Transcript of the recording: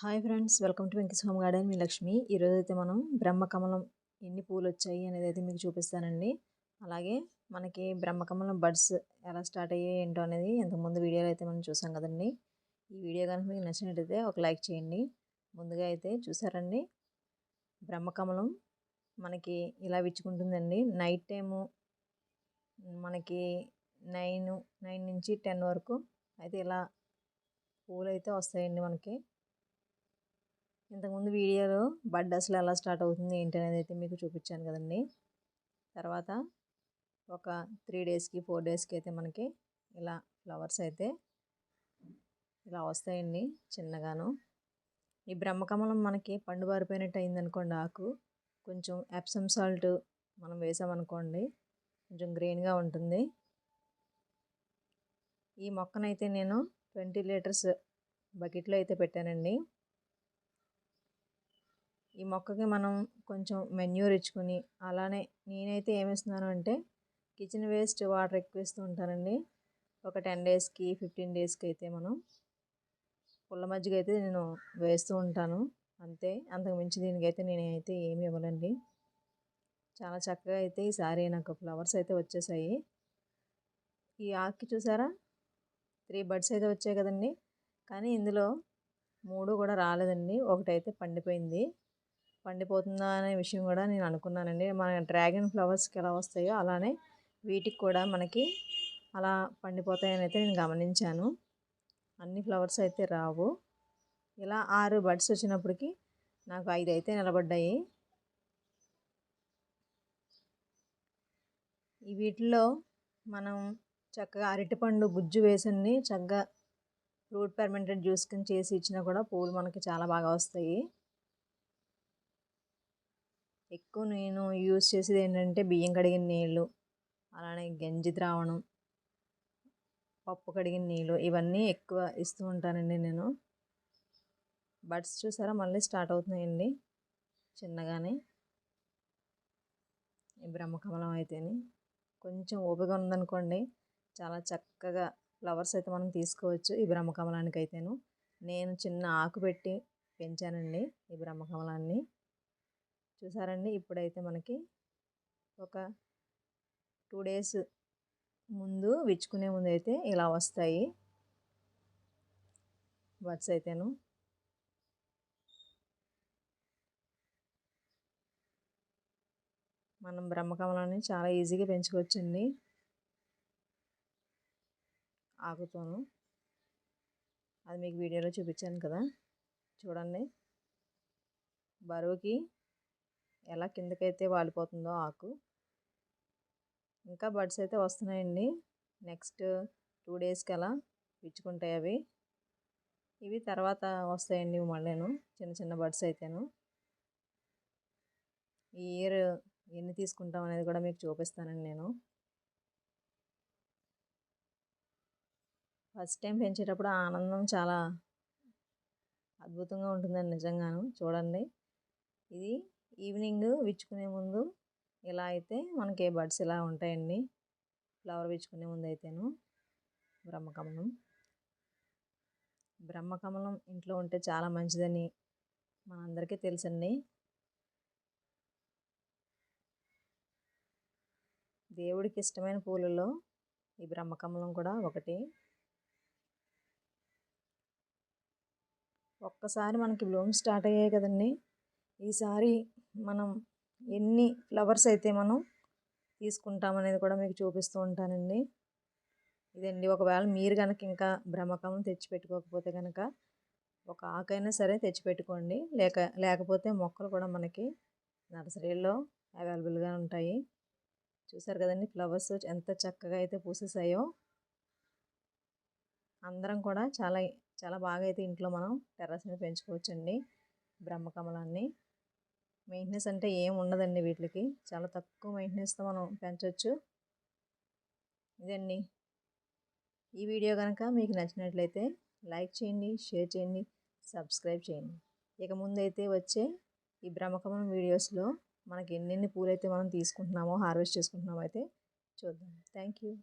Hi friends welcome to Venkas home garden. మీ లక్ష్మి. ఈరోజు అయితే మనం బ్రహ్మకమలం ఎన్ని పూలు వచ్చాయి అనేది అయితే మీకు చూపిస్తానండి. అలాగే మనకి బ్రహ్మకమలం బర్డ్స్ ఎలా స్టార్ట్ అయ్యాయి ఏంటో అనేది ఇంతకుముందు వీడియోలో అయితే మనం చూసాం కదండి. ఈ వీడియో కనుక మీకు నచ్చినట్టయితే ఒక లైక్ చేయండి. ముందుగా అయితే చూసారండి బ్రహ్మకమలం మనకి ఇలా విచ్చుకుంటుందండి. నైట్ టైము మనకి నైన్ నైన్ నుంచి టెన్ వరకు అయితే ఇలా పూలు అయితే వస్తాయండి మనకి. ఇంతకుముందు వీడియోలో బడ్ అసలు ఎలా స్టార్ట్ అవుతుంది ఏంటి అనేది అయితే మీకు చూపించాను కదండి. తర్వాత ఒక త్రీ డేస్కి ఫోర్ డేస్కి అయితే మనకి ఇలా ఫ్లవర్స్ అయితే ఇలా వస్తాయండి చిన్నగాను. ఈ బ్రహ్మకమలం మనకి పండు బారిపోయినట్టు అయిందనుకోండి ఆకు. కొంచెం ఎప్సమ్ సాల్ట్ మనం వేసామనుకోండి కొంచెం గ్రీన్గా ఉంటుంది. ఈ మొక్కనైతే నేను ట్వంటీ లీటర్స్ బకెట్లో అయితే పెట్టానండి. ఈ మొక్కకి మనం కొంచెం మెన్యూర్ ఇచ్చుకొని అలానే నేనైతే ఏమిస్తున్నాను అంటే కిచెన్ వేస్ట్ వాటర్ ఎక్కువ ఇస్తూ ఉంటానండి. ఒక టెన్ డేస్కి ఫిఫ్టీన్ డేస్కి అయితే మనం పుల్ల మజ్జిగ అయితే నేను వేస్తూ ఉంటాను. అంతే అంతకు మించి దీనికైతే నేనైతే ఏమి ఇవ్వనండి. చాలా చక్కగా అయితే ఈసారి నాకు ఫ్లవర్స్ అయితే వచ్చేసాయి. ఈ ఆకి చూసారా? త్రీ బర్డ్స్ అయితే వచ్చాయి కదండి. కానీ ఇందులో మూడు కూడా రాలేదండి. ఒకటైతే పండిపోయింది. పండిపోతుందా అనే విషయం కూడా నేను అనుకున్నానండి. మన డ్రాగన్ ఫ్లవర్స్కి ఎలా వస్తాయో అలానే వీటికి కూడా మనకి అలా పండిపోతాయని అయితే నేను గమనించాను. అన్ని ఫ్లవర్స్ అయితే రావు. ఇలా ఆరు బడ్స్ వచ్చినప్పటికి నాకు ఐదు అయితే నిలబడ్డాయి. ఈ వీటిలో మనం చక్కగా అరటిపండు గుజ్జు వేసన్ని చక్కగా ఫ్రూట్ పర్మెంటెడ్ జ్యూస్ కింద చేసి ఇచ్చినా కూడా పూలు మనకి చాలా బాగా వస్తాయి. ఎక్కువ నేను యూజ్ చేసేది ఏంటంటే బియ్యం కడిగిన నీళ్ళు అలానే గంజి ద్రావణం పప్పు కడిగిన నీళ్ళు ఇవన్నీ ఎక్కువ ఇస్తూ ఉంటానండి నేను. బడ్స్ చూసారా? మళ్ళీ స్టార్ట్ అవుతున్నాయండి చిన్నగానే. ఈ బ్రహ్మకమలం అయితేని. కొంచెం ఓపిక ఉందనుకోండి చాలా చక్కగా ఫ్లవర్స్ అయితే మనం తీసుకోవచ్చు ఈ బ్రహ్మకమలానికి అయితేను నేను చిన్న ఆకు పెట్టి పెంచానండి ఈ బ్రహ్మకమలాన్ని. చూసారండి? ఇప్పుడైతే మనకి ఒక టూ డేస్ ముందు విచ్చుకునే ముందు అయితే ఇలా వస్తాయి. బడ్స్ అయితేను. మనం బ్రహ్మకమలాన్ని చాలా ఈజీగా పెంచుకోవచ్చండి. ఆకుతోను. అది మీకు వీడియోలో చూపించాను కదా? చూడండి. బరువుకి ఎలా కిందకైతే వాలిపోతుందో ఆకు. ఇంకా బడ్స్ అయితే వస్తున్నాయండి. నెక్స్ట్ టూ డేస్కి అలా పిచ్చుకుంటాయి అవి. ఇవి తర్వాత వస్తాయండి మళ్ళీను. చిన్న చిన్న బడ్స్ అయితేను. ఈ ఇయర్ ఎన్ని తీసుకుంటాం అనేది కూడా మీకు చూపిస్తానండి నేను. ఫస్ట్ టైం పెంచేటప్పుడు ఆనందం చాలా అద్భుతంగా ఉంటుందండి నిజంగాను. చూడండి. ఇది ఈవినింగ్ విచ్చుకునే ముందు ఇలా అయితే మనకి బడ్స్ ఇలా ఉంటాయండి. ఫ్లవర్ విచ్చుకునే ముందు అయితేను బ్రహ్మకమలం. బ్రహ్మకమలం ఇంట్లో ఉంటే చాలా మంచిదని మనందరికీ తెలుసండి. దేవుడికి ఇష్టమైన పూలలో ఈ బ్రహ్మకమలం కూడా ఒకటి. ఒక్కసారి మనకి బ్లూమ్ స్టార్ట్ అయ్యాయి కదండి. ఈసారి మనం ఎన్ని ఫ్లవర్స్ అయితే మనం తీసుకుంటామనేది కూడా మీకు చూపిస్తూ ఉంటానండి. ఇదండి ఒకవేళ మీరు కనుక ఇంకా బ్రహ్మకమం తెచ్చిపెట్టుకోకపోతే కనుక ఒక ఆకైనా సరే తెచ్చిపెట్టుకోండి. లేక లేకపోతే మొక్కలు కూడా మనకి నర్సరీలో అవైలబుల్గా ఉంటాయి. చూసారు కదండి ఫ్లవర్స్ ఎంత చక్కగా అయితే పూసేసాయో. అందరం కూడా చాలా చాలా బాగా అయితే ఇంట్లో మనం టెర్రస్ని పెంచుకోవచ్చండి బ్రహ్మకమలాన్ని. మెయింటెనెన్స్ అంటే ఏం ఉండదండి వీటికి. చాలా తక్కువ మెయింటెనెన్స్తో మనం పెంచవచ్చు ఇదండి. ఈ వీడియో కనుక మీకు నచ్చినట్లయితే లైక్ చేయండి షేర్ చేయండి సబ్స్క్రైబ్ చేయండి. ఇక ముందైతే వచ్చే ఈ బ్రహ్మకమం వీడియోస్లో మనకి ఎన్నెన్ని పూలైతే మనం తీసుకుంటున్నామో హార్వెస్ట్ చేసుకుంటున్నామో అయితే చూద్దాం. Thank you